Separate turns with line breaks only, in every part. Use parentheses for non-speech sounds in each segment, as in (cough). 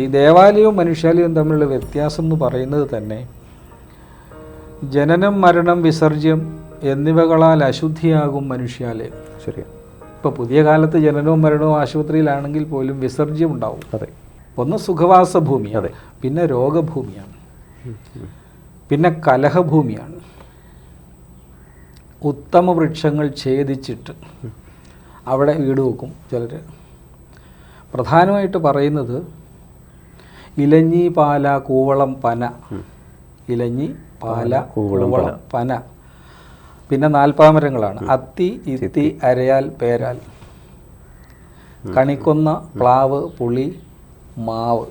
ഈ ദേവാലയവും മനുഷ്യാലയവും തമ്മിലുള്ള വ്യത്യാസം എന്ന് പറയുന്നത് തന്നെ ജനനം മരണം വിസർജ്യം എന്നിവകളാൽ അശുദ്ധിയാകും മനുഷ്യാലയം.
ശരിയാ.
ഇപ്പോൾ പുതിയ കാലത്ത് ജനനവും മരണവും ആശുപത്രിയിലാണെങ്കിൽ പോലും വിസർജ്യം ഉണ്ടാവും.
അതെ.
ഒന്ന് സുഖവാസ ഭൂമി
അതെ.
പിന്നെ രോഗഭൂമിയാണ്. പിന്നെ കലഹഭൂമിയാണ്. ഉത്തമ വൃക്ഷങ്ങൾ ഛേദിച്ചിട്ട് അവിടെ വീട് വെക്കും ചിലർ പ്രധാനമായിട്ട് പറയുന്നത് ഇലഞ്ഞി പാല കൂവളം പന. ഇലഞ്ഞി പാല
കൂവളം,
പന. പിന്നെ നാൽപ്പാമരങ്ങളാണ്. അത്തി ഇത്തി അരയാൽ പേരാൽ. കണിക്കൊന്ന പ്ലാവ് പുളി മാവ്.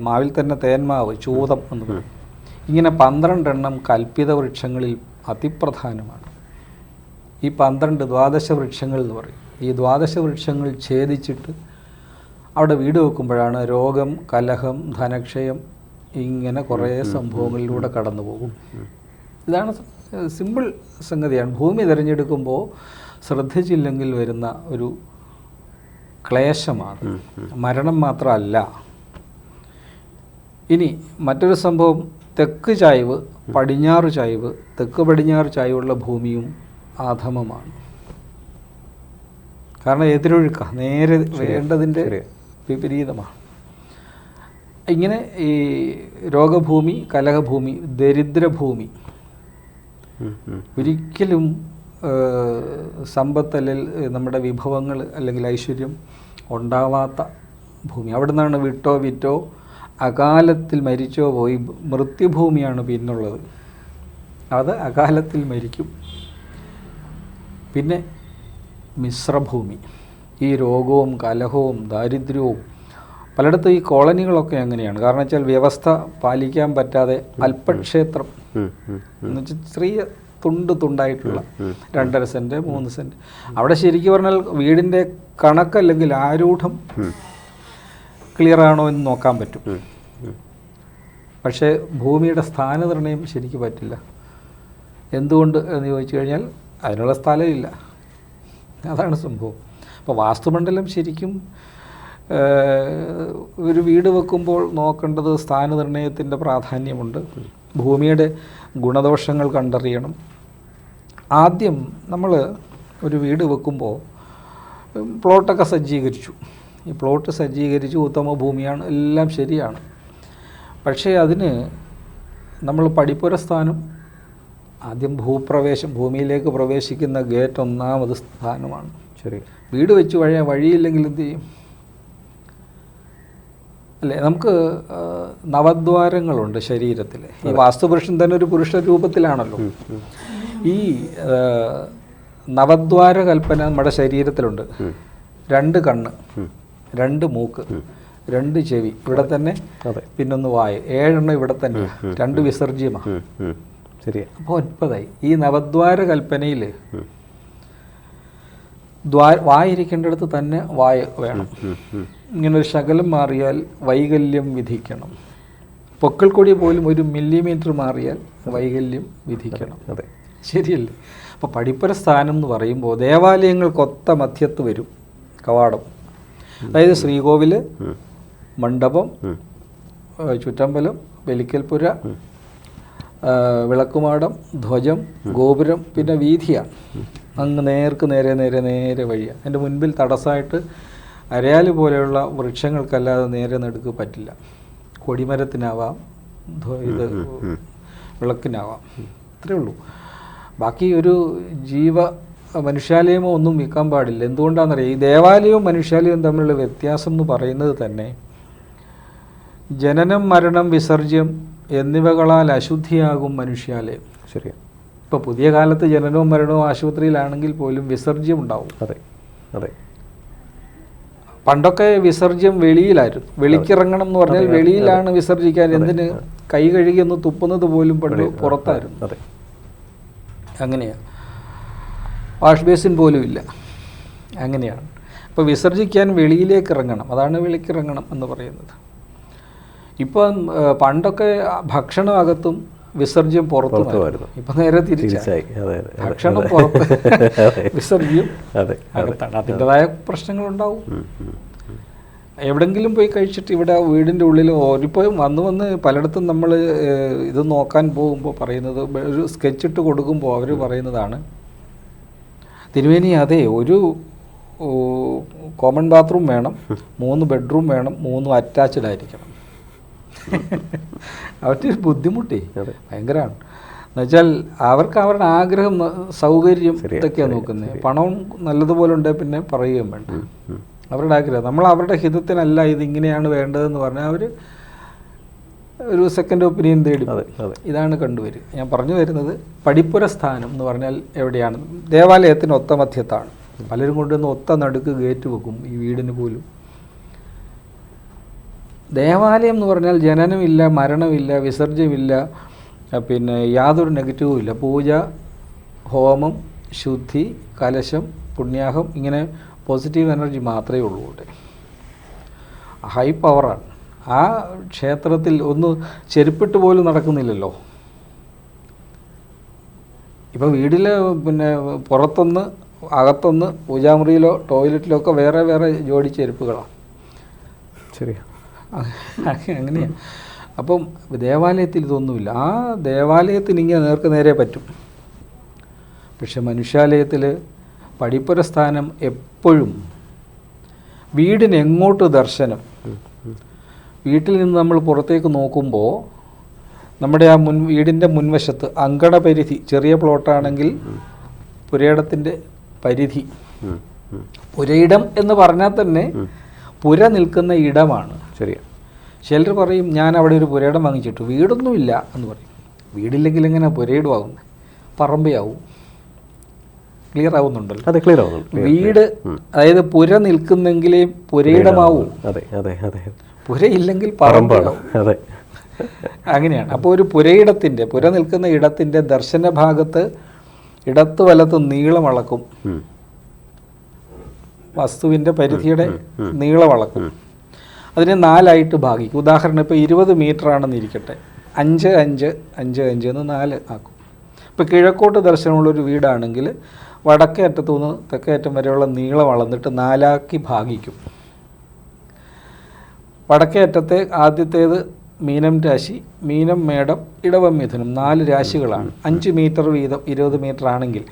മാവിൽ തന്നെ തേന്മാവ് ചൂതം എന്ന് പറയും. ഇങ്ങനെ പന്ത്രണ്ടെണ്ണം കൽപ്പിത വൃക്ഷങ്ങളിൽ അതിപ്രധാനമാണ്. ഈ പന്ത്രണ്ട് ദ്വാദശ വൃക്ഷങ്ങൾ എന്ന് പറയും. ഈ ദ്വാദശ വൃക്ഷങ്ങൾ ഛേദിച്ചിട്ട് അവിടെ വീട് വെക്കുമ്പോഴാണ് രോഗം കലഹം ധനക്ഷയം ഇങ്ങനെ കുറേ സംഭവങ്ങളിലൂടെ കടന്നു പോകും. ഇതാണ് സിമ്പിൾ സംഗതിയാണ്. ഭൂമി തിരഞ്ഞെടുക്കുമ്പോൾ ശ്രദ്ധിച്ചില്ലെങ്കിൽ വരുന്ന ഒരു ക്ലേശമാണ്. മരണം മാത്രമല്ല. ഇനി മറ്റൊരു സംഭവം തെക്ക് ചായ്വ് പടിഞ്ഞാറ് ചായ്വ് തെക്ക് പടിഞ്ഞാറ് ചായ്വുള്ള ഭൂമിയും ആധമമാണ്. കാരണം എതിരൊഴുക്ക. നേരെ
വേണ്ടതിന്റെ.
വിപരീതമാണ്. ഇങ്ങനെ ഈ രോഗഭൂമി കലഹഭൂമി ദരിദ്രഭൂമി. ഒരിക്കലും സമ്പത്ത് അല്ലെങ്കിൽ നമ്മുടെ വിഭവങ്ങൾ അല്ലെങ്കിൽ ഐശ്വര്യം ഉണ്ടാവാത്ത ഭൂമി. അവിടെ നിന്നാണ് വിട്ടോ വിറ്റോ അകാലത്തിൽ മരിച്ചോ പോയി മൃത്യുഭൂമിയാണ് പിന്നുള്ളത്. അത് അകാലത്തിൽ മരിക്കും. പിന്നെ മിശ്രഭൂമി. ഈ രോഗവും കലഹവും ദാരിദ്ര്യവും പലയിടത്തും ഈ കോളനികളൊക്കെ അങ്ങനെയാണ്. കാരണം വെച്ചാൽ വ്യവസ്ഥ പാലിക്കാൻ പറ്റാതെ അല്പക്ഷേത്രം
എന്ന് വെച്ചാൽ
എന്നുവെച്ചാൽ ചെറിയ തുണ്ട് തുണ്ടായിട്ടുള്ള രണ്ടര സെന്റ് മൂന്ന് സെന്റ് അവിടെ ശരിക്കും പറഞ്ഞാൽ വീടിന്റെ കണക്കല്ലെങ്കിൽ ആരൂഢം ക്ലിയർ ആണോ എന്ന് നോക്കാൻ പറ്റും. പക്ഷേ ഭൂമിയുടെ സ്ഥാനനിർണയം ശരിക്കും പറ്റില്ല. എന്തുകൊണ്ട് എന്ന് ചോദിച്ചു കഴിഞ്ഞാൽ അതിനുള്ള സ്ഥലമില്ല. അതാണ് സംഭവം. അപ്പോൾ വാസ്തുമണ്ഡലം ശരിക്കും ഒരു വീട് വെക്കുമ്പോൾ നോക്കേണ്ടത് സ്ഥാനനിർണയത്തിന്റെ പ്രാധാന്യമുണ്ട്. ഭൂമിയുടെ ഗുണദോഷങ്ങൾ കണ്ടറിയണം. ആദ്യം നമ്മൾ ഒരു വീട് വെക്കുമ്പോൾ പ്ലോട്ടൊക്കെ സജ്ജീകരിച്ചു. ഈ പ്ലോട്ട് സജ്ജീകരിച്ചു ഉത്തമ ഭൂമിയാണ് എല്ലാം ശരിയാണ്. പക്ഷേ അതിന് നമ്മൾ പടിപ്പുര സ്ഥാനം ആദ്യം ഭൂപ്രവേശം ഭൂമിയിലേക്ക് പ്രവേശിക്കുന്ന ഗേറ്റ് ഒന്നാമത് സ്ഥാനമാണ്.
ശരി
വീട് വെച്ച് വഴി വഴിയില്ലെങ്കിൽ എന്ത് ചെയ്യും? അല്ലേ നമുക്ക് നവദ്വാരങ്ങളുണ്ട് ശരീരത്തിൽ ഈ വാസ്തുപുരുഷൻ തന്നെ ഒരു പുരുഷ രൂപത്തിലാണല്ലോ. ഈ നവദ്വാര കൽപ്പന നമ്മുടെ ശരീരത്തിലുണ്ട്. രണ്ട് കണ്ണ് രണ്ട് മൂക്ക് രണ്ട് ചെവി ഇവിടെ തന്നെ പിന്നൊന്ന് വായ ഏഴെണ്ണം ഇവിടെ തന്നെ രണ്ട് വിസർജ്യമാണ്.
ഉം.
അപ്പോൾ ഒൻപതായി ഈ നവദ്വാര കൽപ്പനയിൽ ദ്വാ വായിരിക്കേണ്ടടുത്ത് തന്നെ വായ വേണം.
ഉം, ഉം.
ഇങ്ങനെ ഒരു ശകലം മാറിയാൽ വൈകല്യം വിധിക്കണം. പൊക്കൾ കൊടി പോലും ഒരു മില്ലിമീറ്റർ മാറിയാൽ വൈകല്യം വിധിക്കണം.
അതെ
ശരിയല്ലേ? അപ്പോൾ പടിപ്പര സ്ഥാനം എന്ന് പറയുമ്പോൾ ദേവാലയങ്ങൾക്കൊത്ത മധ്യത്ത് വരും കവാടം. അതായത് ശ്രീകോവിൽ മണ്ഡപം ചുറ്റമ്പലം ബലിക്കൽപുര ഏഹ് വിളക്കുമാടം ധ്വജം ഗോപുരം പിന്നെ വീതിയാണ് അങ്ങ് നേർക്ക് നേരെ നേരെ നേരെ വഴിയാണ് എന്റെ മുൻപിൽ തടസ്സമായിട്ട് അരയാൽ പോലെയുള്ള വൃക്ഷങ്ങൾക്കല്ലാതെ നേരെ നടുക്ക് പറ്റില്ല. കൊടിമരത്തിനാവാം ഇത് വിളക്കിനാവാം. ഇത്രയേ ഉള്ളൂ. ബാക്കി ഒരു ജീവ മനുഷ്യാലയമോ ഒന്നും വിൽക്കാൻ പാടില്ല. എന്തുകൊണ്ടാണെന്നറിയാം? ഈ ദേവാലയവും മനുഷ്യാലയവും തമ്മിലുള്ള വ്യത്യാസം എന്ന് പറയുന്നത് തന്നെ ജനനം മരണം വിസർജ്യം എന്നിവകളാൽ അശുദ്ധിയാകും മനുഷ്യാലേ.
ശരിയാണ്
ഇപ്പോൾ പുതിയ കാലത്ത് ജനനവും മരണവും ആശുപത്രിയിലാണെങ്കിൽ പോലും വിസർജ്യം ഉണ്ടാവും.
അതെ അതെ.
പണ്ടൊക്കെ വിസർജ്യം വെളിയിലായിരുന്നു. വെളിക്കിറങ്ങണം എന്ന് പറഞ്ഞാൽ വെളിയിലാണ് വിസർജിക്കാൻ എന്തിന്? കൈ കഴുകി ഒന്ന് തുപ്പുന്നത് പോലും പണ്ട് പുറത്തായിരുന്നു.
അതെ.
അങ്ങനെയാണ് വാഷ് ബേസിൻ പോലും ഇല്ല. അങ്ങനെയാണ്. അപ്പോൾ വിസർജിക്കാൻ വെളിയിലേക്ക് ഇറങ്ങണം. അതാണ് വെളിക്കിറങ്ങണം എന്ന് പറയുന്നത്. ഇപ്പം പണ്ടൊക്കെ ഭക്ഷണം അകത്തും വിസർജ്യം പുറത്തുമായിരുന്നു. ഇപ്പം നേരെ തിരിച്ചായി. ഭക്ഷണം പുറത്ത് വിസർജ്യം
അതെ
അകത്താണ്. അതിന്റെതായ പ്രശ്നങ്ങളുണ്ടാവും. എവിടെങ്കിലും പോയി കഴിച്ചിട്ട് ഇവിടെ വീടിന്റെ ഉള്ളിൽ ഇപ്പോൾ വന്ന് വന്ന് പലയിടത്തും നമ്മൾ ഇത് നോക്കാൻ പോകുമ്പോൾ പറയുന്നത് ഒരു സ്കെച്ച് ഇട്ട് കൊടുക്കുമ്പോൾ അവർ പറയുന്നതാണ് തിരുവേനി അതെ ഒരു കോമൺ ബാത്റൂം വേണം മൂന്ന് ബെഡ്റൂം വേണം മൂന്നും അറ്റാച്ച്ഡ് ആയിരിക്കണം. (laughs) അവരുടെ ഒരു ബുദ്ധിമുട്ടേ. ഭയങ്കരമാണ് എന്നുവെച്ചാൽ അവർക്ക് അവരുടെ ആഗ്രഹം സൗകര്യം ഇതൊക്കെയാണ് നോക്കുന്നത് പണവും നല്ലതുപോലെ ഉണ്ടെങ്കിൽ പിന്നെ പറയുകയും വേണ്ട. അവരുടെ ആഗ്രഹം. നമ്മൾ അവരുടെ ഹിതത്തിനല്ല ഇതിങ്ങനെയാണ് ഇങ്ങനെയാണ് വേണ്ടതെന്ന് പറഞ്ഞാൽ അവർ ഒരു സെക്കൻഡ് ഒപ്പീനിയൻ തേടി ഇതാണ് കണ്ടുവരിക. ഞാൻ പറഞ്ഞു വരുന്നത് പടിപ്പുര സ്ഥാനം എന്ന് പറഞ്ഞാൽ എവിടെയാണ്? ദേവാലയത്തിന് ഒത്ത മധ്യത്താണ് പലരും കൊണ്ടുവന്ന് ഒത്ത നടുക്ക് ഗേറ്റ് വെക്കും ഈ വീടിന് പോലും. ദേവാലയം എന്ന് പറഞ്ഞാൽ ജനനമില്ല മരണമില്ല വിസർജ്യമില്ല പിന്നെ യാതൊരു നെഗറ്റീവും ഇല്ല. പൂജ ഹോമം ശുദ്ധി കലശം പുണ്യാഹം ഇങ്ങനെ പോസിറ്റീവ് എനർജി മാത്രമേ ഉള്ളൂ ഇവിടെ ഹൈ പവറാണ് ആ ക്ഷേത്രത്തിൽ ഒന്ന് ചെരുപ്പിട്ട് പോലും നടക്കുന്നില്ലല്ലോ. ഇപ്പോൾ വീട്ടിൽ പിന്നെ പുറത്തൊന്ന് അകത്തൊന്ന് പൂജാമുറിയിലോ ടോയ്ലറ്റിലോ ഒക്കെ വേറെ വേറെ ജോഡി ചെരുപ്പുകളാണ്
ശരിയാ.
അങ്ങനെയാണ് അപ്പം ദേവാലയത്തിൽ ഇതൊന്നുമില്ല ആ ദേവാലയത്തിന് ഇങ്ങനെ നേർക്ക് നേരെ പറ്റും പക്ഷെ മനുഷ്യാലയത്തിൽ പടിപ്പുര സ്ഥാനം എപ്പോഴും വീടിന് എങ്ങോട്ട് ദർശനം. വീട്ടിൽ നിന്ന് നമ്മൾ പുറത്തേക്ക് നോക്കുമ്പോൾ നമ്മുടെ ആ മുൻ വീടിന്റെ മുൻവശത്ത് അങ്കണപരിധി ചെറിയ പ്ലോട്ടാണെങ്കിൽ പുരയിടത്തിന്റെ പരിധി. പുരയിടം എന്ന് പറഞ്ഞാൽ തന്നെ പുര നിൽക്കുന്ന ഇടമാണ്.
ശരിയാ.
ചിലർ പറയും ഞാൻ അവിടെ ഒരു പുരയിടം വാങ്ങിച്ചിട്ടു. വീടൊന്നുമില്ല എന്ന് പറയും. വീടില്ലെങ്കിൽ എങ്ങനെ പുരയിടമാകും പറമ്പയാവും. ക്ലിയർ ആവുന്നുണ്ടല്ലോ.
അതെ ക്ലിയർ ആവുന്നുണ്ട്.
വീട് അതായത് പുര നിൽക്കുന്നെങ്കിലേ പുരയിടമാവും.
അതെ അതെ അതെ.
പുരയില്ലെങ്കിൽ
പറമ്പാണ്. അതെ.
അങ്ങനെയാണ്. അപ്പോൾ ഒരു പുരയിടത്തിന്റെ പുര നിൽക്കുന്ന ഇടത്തിന്റെ ദർശന ഭാഗത്ത് ഇടത്ത് വലത്ത് നീളം അളക്കും. വസ്തുവിന്റെ പരിധിയുടെ നീളവളക്കും. അതിനെ നാലായിട്ട് ഭാഗിക്കും. ഉദാഹരണം ഇപ്പോൾ ഇരുപത് മീറ്റർ ആണെന്ന് ഇരിക്കട്ടെ. അഞ്ച് അഞ്ച് അഞ്ച് അഞ്ച് എന്ന് നാല് ആക്കും. ഇപ്പോൾ കിഴക്കോട്ട് ദർശനമുള്ളൊരു വീടാണെങ്കിൽ വടക്കേ അറ്റത്തു നിന്ന് തെക്കേ അറ്റം വരെയുള്ള നീളം അളന്നിട്ട് നാലാക്കി ഭാഗിക്കും. വടക്കേ അറ്റത്തെ ആദ്യത്തേത് മീനം രാശി മീനം മേടം ഇടവം മിഥുനം നാല് രാശികളാണ്. അഞ്ച് മീറ്റർ വീതം ഇരുപത് മീറ്റർ ആണെങ്കിൽ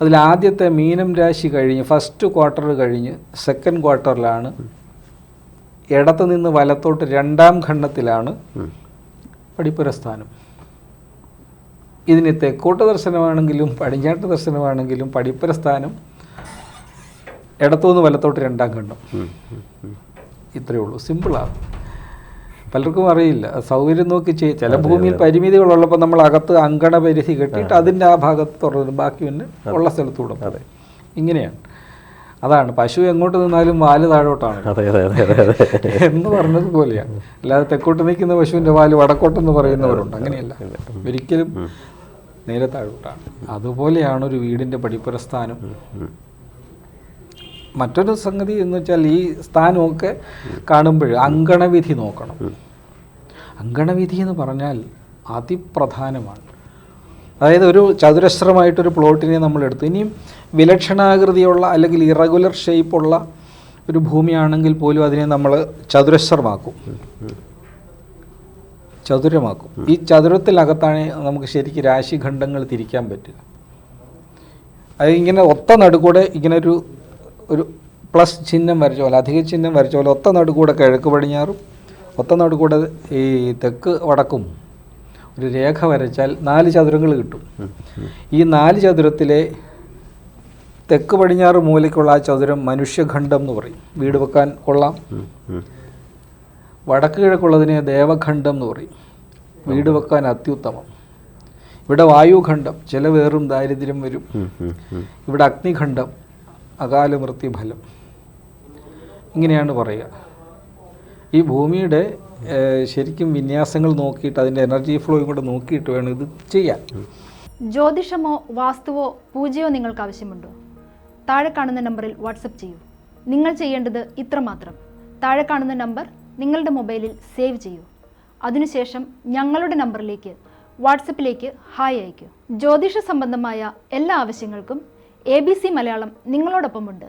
അതിൽ ആദ്യത്തെ മീനം രാശി കഴിഞ്ഞ് ഫസ്റ്റ് ക്വാർട്ടർ കഴിഞ്ഞ് സെക്കൻഡ് ക്വാർട്ടറിലാണ് ഇടത്ത് നിന്ന് വലത്തോട്ട് രണ്ടാം ഖണ്ഡത്തിലാണ്. പടിപ്പുര സ്ഥാനം ഇതിന് തെക്കോട്ട് ദർശനമാണെങ്കിലും പടിഞ്ഞാട്ട് ദർശനമാണെങ്കിലും പടിപ്പുര സ്ഥാനം ഇടത്തുനിന്ന് വലത്തോട്ട് രണ്ടാം ഖണ്ഡം. ഇത്രയേ ഉള്ളൂ സിമ്പിളാണ് പലർക്കും അറിയില്ല. സൗകര്യം നോക്കി ചെയ്യും ചില ഭൂമിയിൽ പരിമിതികളുള്ളപ്പോൾ നമ്മൾ അകത്ത് അങ്കണ പരിധി കെട്ടിയിട്ട് അതിന്റെ ആ ഭാഗത്ത് തുറന്നു ബാക്കി പിന്നെ ഉള്ള സ്ഥലത്തൂടെ
അതെ.
ഇങ്ങനെയാണ്. അതാണ്. പശു എങ്ങോട്ട് നിന്നാലും വാൽ താഴോട്ടാണ്. എന്ന് പറഞ്ഞത് പോലെയാണ്. അല്ലാതെ തെക്കോട്ട് നിൽക്കുന്ന പശുവിന്റെ വാൽ വടക്കോട്ടെന്ന് പറയുന്നവരുണ്ട്. അങ്ങനെയല്ല. ഒരിക്കലും നേരെ താഴോട്ടാണ്. അതുപോലെയാണ് ഒരു വീടിന്റെ
പടിപ്പുരസ്ഥാനം
മറ്റൊരു സംഗതി എന്ന് വെച്ചാൽ ഈ സ്ഥാനമൊക്കെ കാണുമ്പോൾ അങ്കണവിധി നോക്കണം. അങ്കണവിധി എന്ന് പറഞ്ഞാൽ അതിപ്രധാനമാണ്. അതായത് ഒരു ചതുരശ്രമായിട്ടൊരു പ്ലോട്ടിനെ നമ്മൾ എടുത്തു. ഇനിയും വിലക്ഷണാകൃതിയുള്ള അല്ലെങ്കിൽ ഇറഗുലർ ഷേപ്പുള്ള ഒരു ഭൂമിയാണെങ്കിൽ പോലും അതിനെ നമ്മൾ ചതുരശ്രമാക്കും. ചതുരമാക്കും. ഈ ചതുരത്തിനകത്താണ് നമുക്ക് ശരിക്കും രാശിഖണ്ഡങ്ങൾ തിരിക്കാൻ പറ്റുക. അത് ഇങ്ങനെ ഒത്ത നടുക്കൂടെ ഇങ്ങനെ ഒരു ഒരു പ്ലസ് ചിഹ്നം വരച്ച പോലെ അധിക ചിഹ്നം വരച്ച പോലെ ഒത്ത നടുക്കൂടെ കിഴക്ക് പടിഞ്ഞാറും ഒത്ത കൂടെ ഈ തെക്ക് വടക്കും ഒരു രേഖ വരച്ചാൽ നാല് ചതുരങ്ങൾ കിട്ടും. ഈ നാല് ചതുരത്തിലെ തെക്ക് പടിഞ്ഞാറ് മൂലയ്ക്കുള്ള ആ ചതുരം മനുഷ്യഖണ്ഡം എന്ന് പറയും. വീട് വെക്കാൻ കൊള്ളാം. വടക്ക് കിഴക്കുള്ളതിനെ ദേവഖണ്ഡം എന്ന് പറയും. വീട് വെക്കാൻ അത്യുത്തമം. ഇവിടെ വായുഖണ്ഡം ചില വേറും ദാരിദ്ര്യം വരും. ഇവിടെ അഗ്നിഖണ്ഡം അകാല മൃത്യുഫലം ഇങ്ങനെയാണ് പറയുക. ഈ ഭൂമിയുടെ ശരിക്കും വിന്യാസങ്ങൾ നോക്കിയിട്ട് അതിന്റെ എനർജി ഫ്ലോയും കൂടെ നോക്കിയിട്ട് വേണം ഇത് ചെയ്യാൻ.
ജ്യോതിഷമോ വാസ്തുവോ പൂജയോ നിങ്ങൾക്ക് ആവശ്യമുണ്ടോ? താഴെ കാണുന്ന നമ്പറിൽ വാട്സപ്പ് ചെയ്യൂ. നിങ്ങൾ ചെയ്യേണ്ടത് ഇത്രമാത്രം താഴെ കാണുന്ന നമ്പർ നിങ്ങളുടെ മൊബൈലിൽ സേവ് ചെയ്യൂ. അതിനുശേഷം ഞങ്ങളുടെ നമ്പറിലേക്ക് വാട്സപ്പിലേക്ക് ഹായ് അയയ്ക്കൂ ജ്യോതിഷ സംബന്ധമായ എല്ലാ ആവശ്യങ്ങൾക്കും എ ബി സി മലയാളം നിങ്ങളോടൊപ്പമുണ്ട്.